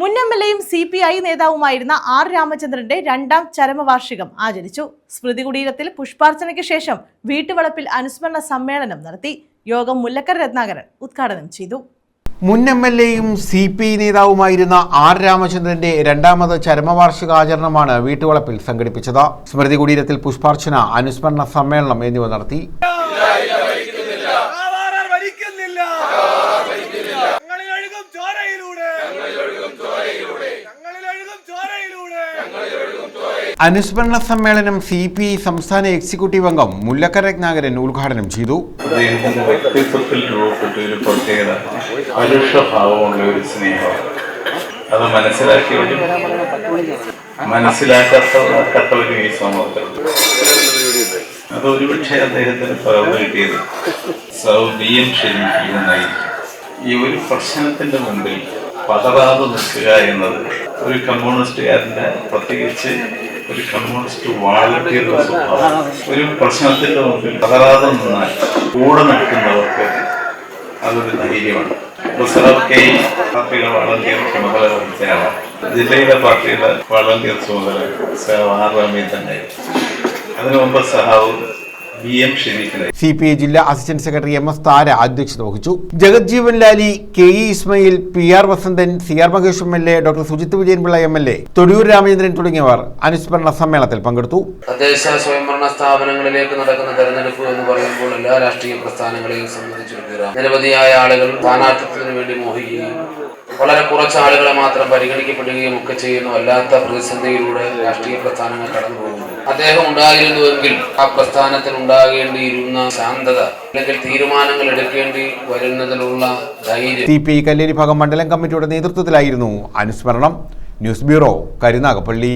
മുൻ M L എയും C P I നേതാവുമായിരുന്ന ആർ രാമചന്ദ്രന്റെ രണ്ടാം ചരമവാർഷികം ആചരിച്ചു. സ്മൃതി കുടീരത്തിൽ പുഷ്പാർച്ചനയ്ക്ക് ശേഷം വീട്ടുവളപ്പിൽ അനുസ്മരണ സമ്മേളനം നടത്തി യോഗം മുല്ലക്കര രത്നാകരൻ ഉദ്ഘാടനം ചെയ്തു. മുൻ എം എൽ എയും സി പി ഐ നേതാവുമായിരുന്ന ആർ രാമചന്ദ്രന്റെ രണ്ടാമത് ചരമവാർഷികാചരണമാണ് വീട്ടുവളപ്പിൽ സംഘടിപ്പിച്ചത്. സ്മൃതി കുടീരത്തിൽ പുഷ്പാർച്ചന അനുസ്മരണ സമ്മേളനം എന്നിവ നടത്തി. അനുസ്മരണ സമ്മേളനം സി പി ഐ സംസ്ഥാന എക്സിക്യൂട്ടീവ് അംഗം മുല്ലക്കര രത്നാകരൻ ഉദ്ഘാടനം ചെയ്തു. വ്യക്തിത്വത്തിൽ അത് സമൂഹത്തിലുണ്ട് അത് ഒരുപക്ഷെ അദ്ദേഹത്തിന് പകർന്നു കിട്ടിയത്. സൗ ബി എം ഷെരീഫ് ഈ ഒരു പ്രശ്നത്തിന്റെ മുമ്പിൽ പതറാതെ നിൽക്കുക എന്നത് ഒരു കമ്മ്യൂണിസ്റ്റുകാരന്റെ പ്രത്യേകിച്ച് ഒരു കമ്മ്യൂണിസ്റ്റ് വാളട്ടിയുള്ള സ്വഭാവം ഒരു പ്രശ്നത്തിന്റെ മുമ്പിൽ തകരാതെ നിന്നാൽ കൂടെ നിൽക്കുന്നവർക്ക് അതൊരു ധൈര്യമാണ്. മുസറഫ് കെ പാർട്ടിയുടെ വളണ്ടിയർ ചുമതല വഹിച്ചയാളാണ് ജില്ലയിലെ പാർട്ടിയുടെ വളണ്ടിയർ ചുമതല സഹാവ് ആർ റമീൻ തന്നെ അതിനു മുമ്പ് സഹാവ് എം സി പി ഐ ജില്ലാ assistant secretary M S Thara അധ്യക്ഷത വഹിച്ചു. Jagajjeevan Lali K E Ismail P R Vasanthan C R Mahesh M L A doctor Sujith Vijayanpillai M L A Thodiyoor Ramachandran തുടങ്ങിയവർ അനുസ്മരണ സമ്മേളനത്തിൽ പങ്കെടുത്തു. തദ്ദേശ സ്വയംഭരണ സ്ഥാപനങ്ങളിലേക്ക് നടക്കുന്ന തെരഞ്ഞെടുപ്പ് എന്ന് പറയുമ്പോൾ എല്ലാ രാഷ്ട്രീയ പ്രസ്ഥാനങ്ങളെയും സംബന്ധിച്ചിടത്തോളം നിരവധിയായ ആളുകൾ സ്ഥാനാർത്ഥിത്വത്തിന് വേണ്ടി മോഹിക്കുകയും വളരെ കുറച്ച് ആളുകളെ മാത്രം പരിഗണിക്കപ്പെടുകയും ഒക്കെ ചെയ്യുന്ന. വല്ലാത്ത പ്രതിസന്ധിയിലൂടെ രാഷ്ട്രീയ പ്രസ്ഥാനങ്ങൾ കടന്നു പോകുന്നു. അദ്ദേഹം ഉണ്ടായിരുന്നുവെങ്കിൽ ആ പ്രസ്ഥാനത്തിൽ ഉണ്ടാകേണ്ടിയിരുന്ന ശാന്തത അല്ലെങ്കിൽ തീരുമാനങ്ങൾ എടുക്കേണ്ടി വരുന്നതിലുള്ള ധൈര്യം. സി പി കല്ലേരി ഭാഗം മണ്ഡലം കമ്മിറ്റിയുടെ നേതൃത്വത്തിലായിരുന്നു അനുസ്മരണം. News bureau Karunagappally.